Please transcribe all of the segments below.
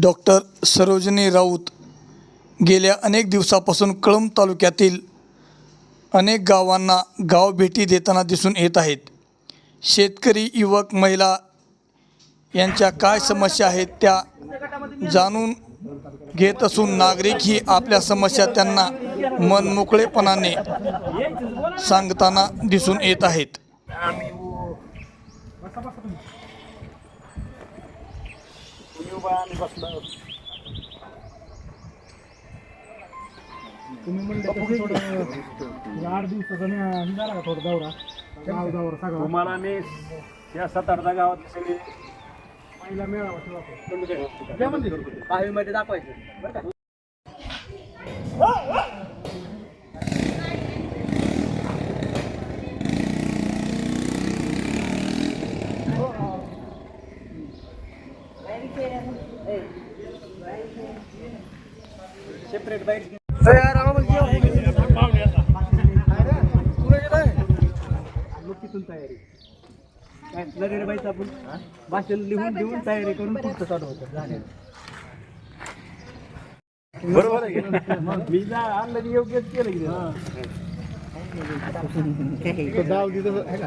Doctor Sarojini Raut गेल्या अनेक दिवसापासून कळंब तालुक्यातील अनेक गावांना गाव भेटी देताना दिसून येत आहेत. शेतकरी युवक महिला यांच्या काय समस्या आहेत त्या जाणून घेत असून नागरिकही आपल्या समस्या त्यांना मनमोकळेपणाने सांगताना दिसून येत आहेत. तुम्ही म्हणले तसं थोडं आठ दिवसाचा नि- निघाला का थोडा दौरा? गाव दौरा सगळा. तुम्हाला मी या सात आठ दहा गावात सगळे. पहिला मेळावा ठेवा आपण. दाखवायचं. बरं का? सेपरेट बाईट तिथून तयारी काय लगेच बाईच आपण भाषण लिहून देऊन तयारी करून पुढचं चालू होतं झालं बरोबर आहे की? मी जा आणलं की योग्यच केलं की नाही. तो डाव दिलं आहे का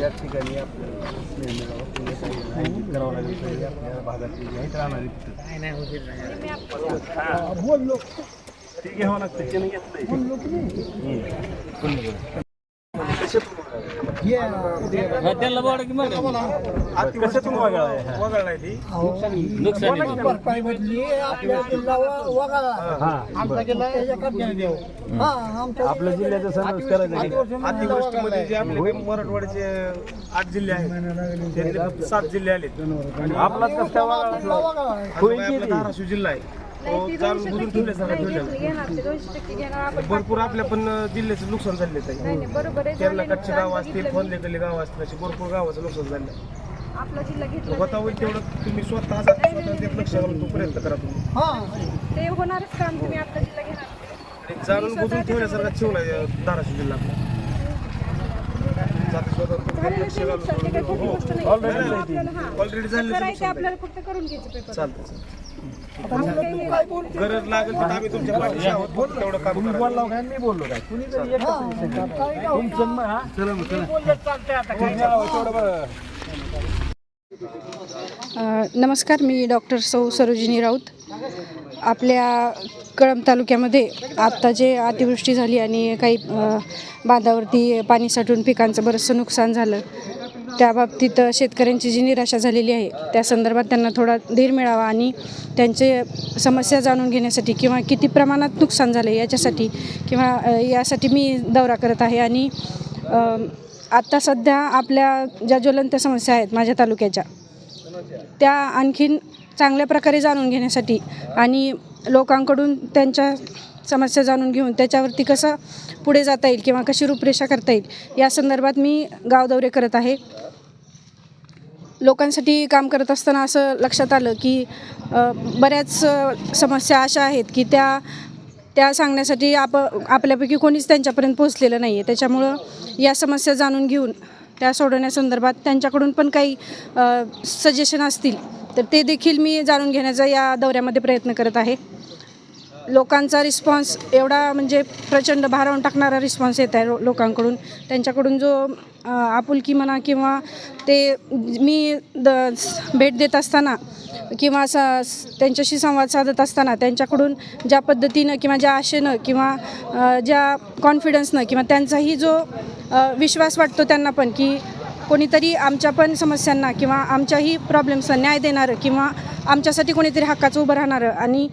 त्याच ठिकाणी आपल्याला करावं लागेल पाहिजे आपल्या भागातली जी आहेत तिथं बोललो ते घ्यावं लागतं त्याने भरपाई भेटली आपल्या जिल्हा वगाळा. आमचा जिल्हा याच्याकडे नाही देऊ हा आमच्या आपल्या जिल्ह्याचं सर्वच करायचं अतिवृष्टीमध्ये जे आपले मराठवाड्याचे आठ जिल्हे आहेत त्यातले फक्त सात जिल्हे आपलाच कसं वगाळा. आता आपला धाराशिव जिल्हा आहे. ठेवल्यासारखा ठेवलेला आहे. भरपूर आपल्या पण जिल्ह्याचं नुकसान झालेलं आहे. बरोबर आहे. केरला कच्चे गाव असतील फोनलेकले गाव असतील असे भरपूर गावाचं नुकसान झालं आहे. आपला जिल्हा घेतला होईल तेवढं तुम्ही स्वतः लक्ष घालून तो प्रयत्न करा तुम्ही. हा. ते होणारच काम तुम्ही आपला जिल्हा घेणार. आणि जाणून बुजून ठेवल्यासारखा ठेवलाय धाराशिव जिल्हा आपला. ऑलरेडी झालेलं करायचं नुकसान आपल्याला फक्त करून घ्यायचं पेपर चालतं चालतं. आपण काही गरज लागेल तर आम्ही तुमच्या पाठीशी आहोत. तेवढं काम बोललो काय? मी बोललो काय? कुणी एक तुमचं मग हा? चला मग चला. अ, नमस्कार मी डॉक्टर सौ सरोजिनी राऊत. आपल्या कळंब तालुक्यामध्ये आत्ता जे अतिवृष्टी झाली आणि काही बांधावरती पाणी साठून पिकांचं बरंचसं नुकसान झालं त्या बाबतीत शेतकऱ्यांची जी निराशा झालेली आहे त्या संदर्भात त्यांना थोडा धीर मिळावा आणि त्यांचे समस्या जाणून घेण्यासाठी किंवा किती प्रमाणात नुकसान झालं याच्यासाठी किंवा यासाठी मी दौरा करत आहे आणि आत्ता सध्या आपल्या ज्या ज्वलंत समस्या आहेत माझ्या तालुक्याच्या त्या आणखीन चांगल्या प्रकारे जाणून घेण्यासाठी आणि लोकांकडून त्यांच्या समस्या जाणून घेऊन त्याच्यावरती कसं पुढे जाता येईल किंवा कशी रूपरेषा करता येईल या संदर्भात मी गाव दौरे करत आहे. लोकांसाठी काम करत असताना असं लक्षात आलं की बऱ्याच समस्या अशा आहेत की त्या त्या सांगण्यासाठी आप आपल्यापैकी कोणीच त्यांच्यापर्यंत पोहोचलेलं नाही आहे त्याच्यामुळं या समस्या जाणून घेऊन त्या सोडवण्यासंदर्भात त्यांच्याकडून पण काही सजेशन असतील तर ते देखील मी जाणून घेण्याचा या दौऱ्यामध्ये प्रयत्न करत आहे. लोकांचा रिस्पॉन्स एवढा म्हणजे प्रचंड भारावून टाकणारा रिस्पॉन्स येत आहे लोकांकडून. त्यांच्याकडून जो आपुलकी म्हणा किंवा ते मी द भेट देत असताना किंवा स त्यांच्याशी संवाद साधत असताना त्यांच्याकडून ज्या पद्धतीनं किंवा ज्या आशेनं किंवा ज्या कॉन्फिडन्सनं किंवा त्यांचाही जो विश्वास वाटतो त्यांना पण की कोणीतरी आमच्या पण समस्यांना किंवा आमच्याही प्रॉब्लेम्सना न्याय देणारं किंवा आमच्यासाठी कोणीतरी हक्काचं उभं राहणारं आणि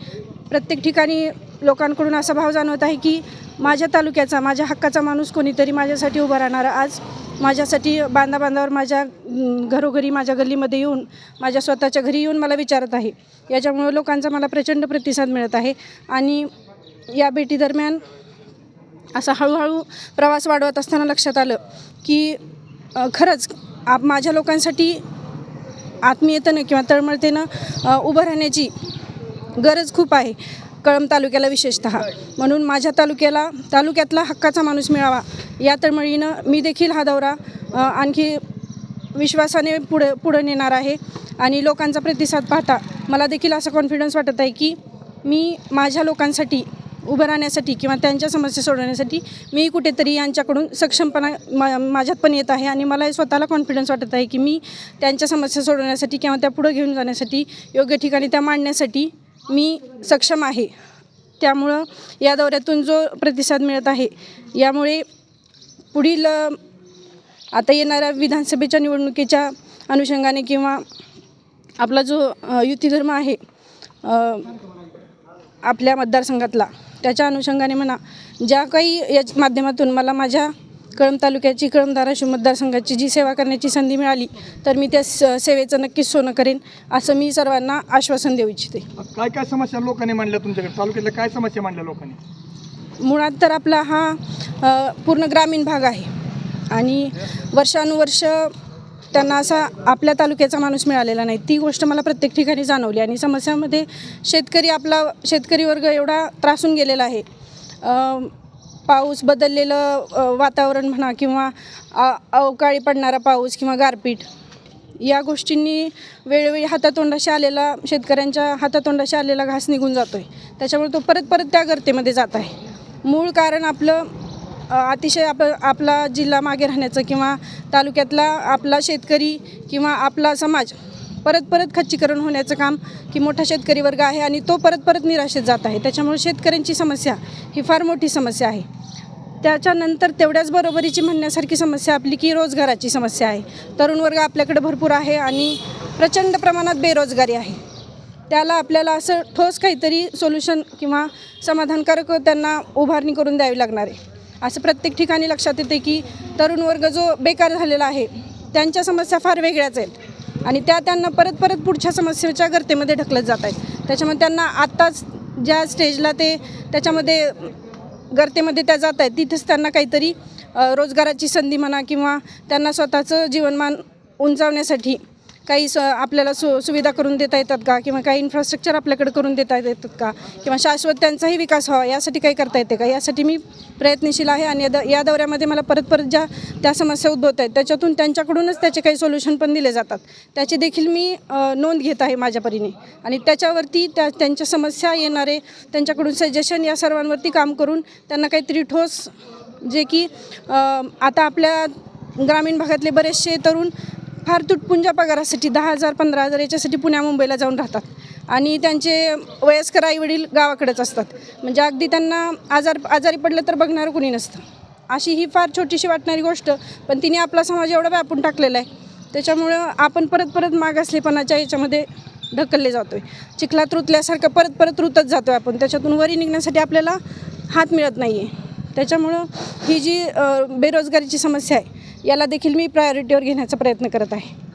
प्रत्येक ठिकाणी लोकांकडून असा भाव जाणवत आहे की माझ्या तालुक्याचा माझ्या हक्काचा माणूस कोणीतरी माझ्यासाठी उभा राहणारा. आज माझ्यासाठी बांधा बांधावर माझ्या घरोघरी माझ्या गल्लीमध्ये येऊन माझ्या स्वतःच्या घरी येऊन मला विचारत आहे. याच्यामुळे लोकांचा मला प्रचंड प्रतिसाद मिळत आहे. आणि या भेटीदरम्यान असा हळूहळू प्रवास वाढवत असताना लक्षात आलं की खरंच आप माझ्या लोकांसाठी आत्मीयतेनं किंवा तळमळतेनं उभं राहण्याची गरज खूप आहे कळंब तालुक्याला विशेषतः. म्हणून माझ्या तालुक्याला तालुक्यातला हक्काचा माणूस मिळावा या तळमळीनं मी देखील हा दौरा आणखी विश्वासाने पुढे पुढं नेणार आहे आणि लोकांचा प्रतिसाद पाहता मला देखील असं कॉन्फिडन्स वाटत आहे की मी माझ्या लोकांसाठी उभं राहण्यासाठी किंवा त्यांच्या समस्या सोडवण्यासाठी मी कुठेतरी यांच्याकडून सक्षमपणा मा माझ्यात पण येत आहे आणि मला स्वतःला कॉन्फिडन्स वाटत आहे की मी त्यांच्या समस्या सोडवण्यासाठी किंवा त्या पुढं घेऊन जाण्यासाठी योग्य ठिकाणी त्या मांडण्यासाठी मी सक्षम आहे. त्यामुळं या दौऱ्यातून जो प्रतिसाद मिळत आहे यामुळे पुढील आता येणाऱ्या विधानसभेच्या निवडणुकीच्या अनुषंगाने किंवा आपला जो युतीधर्म युती धर्म आहे आपल्या मतदारसंघातला त्याच्या अनुषंगाने म्हणा ज्या काही या माध्यमातून मला माझ्या कळंब तालुक्याची कळंब धाराशिव मतदारसंघाची जी सेवा करण्याची संधी मिळाली तर मी त्या स- सेवेचं नक्कीच सोनं करेन असं मी सर्वांना आश्वासन देऊ इच्छिते. काय काय समस्या लोकांनी मांडल्या तुमच्याकडे? तालुक्यातल्या काय समस्या मांडल्या लोकांनी? मुळात तर आपला हा पूर्ण ग्रामीण भाग आहे. आणि वर्षानुवर्ष त्यांना असा आपल्या तालुक्याचा माणूस मिळालेला नाही. ती गोष्ट मला प्रत्येक ठिकाणी जाणवली आणि समस्यामध्ये शेतकरी आपला शेतकरी वर्ग एवढा त्रासून गेलेला आहे. पाऊस बदललेलं वातावरण म्हणा किंवा अवकाळी पडणारा पाऊस किंवा गारपीट या गोष्टींनी वेळोवेळी हातातोंडाशी आलेला शेतकऱ्यांच्या हातातोंडाशी आलेला घास निघून जातो आहे त्याच्यामुळे तो परत परत त्या गर्तेमध्ये जात आहे. मूळ कारण आपलं अतिशय आप आपला जिल्हा मागे राहण्याचं किंवा तालुक्यातला आपला शेतकरी किंवा आपला समाज परत परत खच्चीकरण होण्याचं काम की मोठा शेतकरी वर्ग आहे आणि तो परत परत निराशेत जात आहे. त्याच्यामुळे शेतकऱ्यांची समस्या ही फार मोठी समस्या आहे. त्याच्यानंतर तेवढ्याच बरोबरीची म्हणण्यासारखी समस्या आपली की रोजगाराची समस्या आहे. तरुण वर्ग आपल्याकडे भरपूर आहे आणि प्रचंड प्रमाणात बेरोजगारी आहे. त्याला आपल्याला असं ठोस काहीतरी सोल्युशन किंवा समाधानकारक त्यांना उभारणी करून द्यावी लागणार आहे. असं प्रत्येक ठिकाणी लक्षात येते की तरुण वर्ग जो बेकार झालेला आहे त्यांच्या समस्या फार वेगळ्याच आहेत. आणि त्या त्यांना परत परत पुढच्या समस्येच्या गर्तेमध्ये ढकलत जात आहेत. त्याच्यामुळे त्यांना आत्ताच ज्या स्टेजला ते त्याच्यामध्ये गर्तेमध्ये त्या जात आहेत तिथेच त्यांना काहीतरी रोजगाराची संधी म्हणा किंवा त्यांना स्वतःचं जीवनमान उंचावण्यासाठी काही स आपल्याला सु सुविधा करून देता येतात का? किंवा काही इन्फ्रास्ट्रक्चर आपल्याकडे करून देता येतात का? किंवा शाश्वत त्यांचाही विकास व्हावा यासाठी काही करता येते का? यासाठी मी प्रयत्नशील आहे आणि या द या दौऱ्यामध्ये मला परत परत ज्या त्या समस्या उद्भवत आहेत त्याच्यातून त्यांच्याकडूनच त्याचे काही सोल्युशन पण दिले जातात. त्याची देखील मी नोंद घेत आहे माझ्या परीने. आणि त्याच्यावरती त्या त्यांच्या समस्या येणारे त्यांच्याकडून सजेशन या सर्वांवरती काम करून त्यांना काहीतरी ठोस जे की आता आपल्या ग्रामीण भागातले बरेचसे तरुण फार तुटपुंजा पगारासाठी दहा हजार पंधरा हजार याच्यासाठी पुण्या मुंबईला जाऊन राहतात. आणि त्यांचे वयस्कर आईवडील गावाकडेच असतात. म्हणजे अगदी त्यांना आजार आजारी पडलं तर बघणारं कुणी नसतं. अशी ही फार छोटीशी वाटणारी गोष्ट पण तिने आपला समाज एवढा व्यापून टाकलेला आहे. त्याच्यामुळं आपण परत परत मागासलेपणाच्या याच्यामध्ये ढकलले जातो आहे चिखलात रुतल्यासारखं परत परत रुतत जातो आहे आपण. त्याच्यातून वरी निघण्यासाठी आपल्याला हात मिळत नाही आहे त्याच्यामुळं ही जी बेरोजगारीची समस्या आहे याला देखील मी प्रायोरिटीवर घेण्याचा प्रयत्न करत आहे.